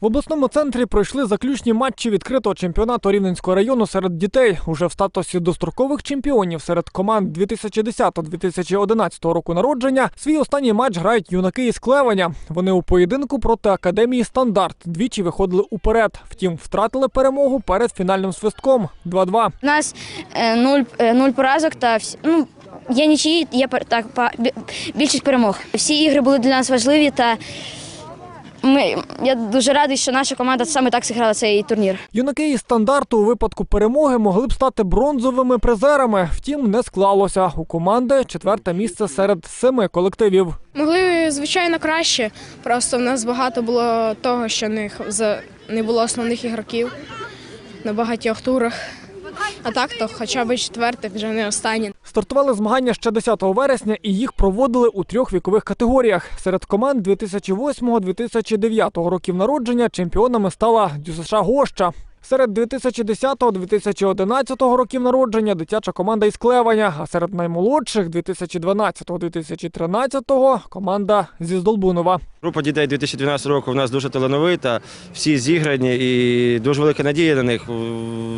В обласному центрі пройшли заключні матчі відкритого чемпіонату Рівненського району серед дітей. Уже в статусі дострокових чемпіонів серед команд 2010-2011 року народження. Свій останній матч грають юнаки із Клевеня. Вони у поєдинку проти академії стандарт двічі виходили уперед. Втім, втратили перемогу перед фінальним свистком 2-2. У нас е, нуль, е, нуль поразок та ну, є нічиї, є так, більшість перемог. Всі ігри були для нас важливі та ми, я дуже радий, що наша команда саме так зіграла цей турнір. Юнаки із стандарту у випадку перемоги могли б стати бронзовими призерами. Втім, не склалося. У команди четверте місце серед семи колективів. Могли, звичайно, краще. Просто в нас багато було того, що не, було основних ігроків на багатьох турах. А так, то хоча б четвертий, вже не останній. Стартували змагання ще 10 вересня і їх проводили у трьох вікових категоріях. Серед команд 2008-2009 років народження чемпіонами стала Дюсаша Гоща. Серед 2010-2011 років народження дитяча команда із Клевання, а серед наймолодших 2012-2013 команда зі Здолбунова. Група дітей 2012 року в нас дуже талановита, всі зіграні і дуже велика надія на них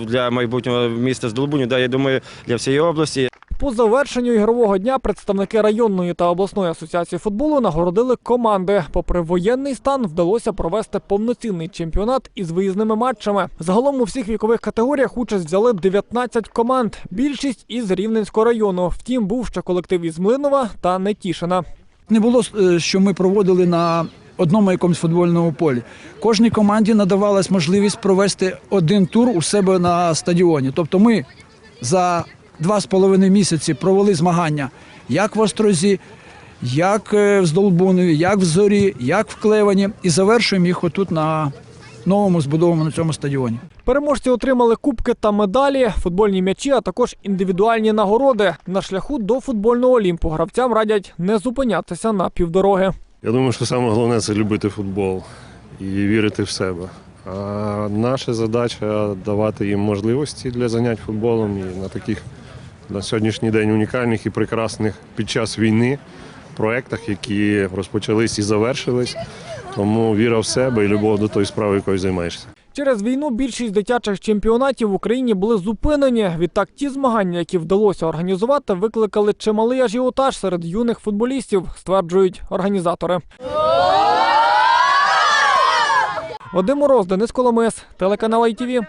для майбутнього міста Здолбунів, да, я думаю, для всієї області. По завершенню ігрового дня представники районної та обласної асоціації футболу нагородили команди. Попри воєнний стан, вдалося провести повноцінний чемпіонат із виїзними матчами. Загалом у всіх вікових категоріях участь взяли 19 команд. Більшість із Рівненського району. Втім, був ще колектив із Млинова та Нетішина. Не було, е, що ми проводили на одному якомусь футбольному полі. Кожній команді надавалась можливість провести один тур у себе на стадіоні. Тобто ми за два з половиною місяці провели змагання як в Острозі, як е, в Здолбунові, як в Зорі, як в Клевані, і завершуємо їх отут на новому збудованому цьому стадіоні. Переможці отримали кубки та медалі, футбольні м'ячі, а також індивідуальні нагороди. На шляху до футбольного олімпу гравцям радять не зупинятися на півдороги. Я думаю, що саме головне це любити футбол і вірити в себе. А наша задача давати їм можливості для занять футболом і на таких на сьогоднішній день унікальних і прекрасних під час війни проєктах, які розпочались і завершились. Тому віра в себе і любов до тої справи, якою займаєшся. Через війну більшість дитячих чемпіонатів в Україні були зупинені. Відтак, ті змагання, які вдалося організувати, викликали чималий ажіотаж серед юних футболістів, стверджують організатори. Вадим Мороз, Денис Коломис, телеканал ITV.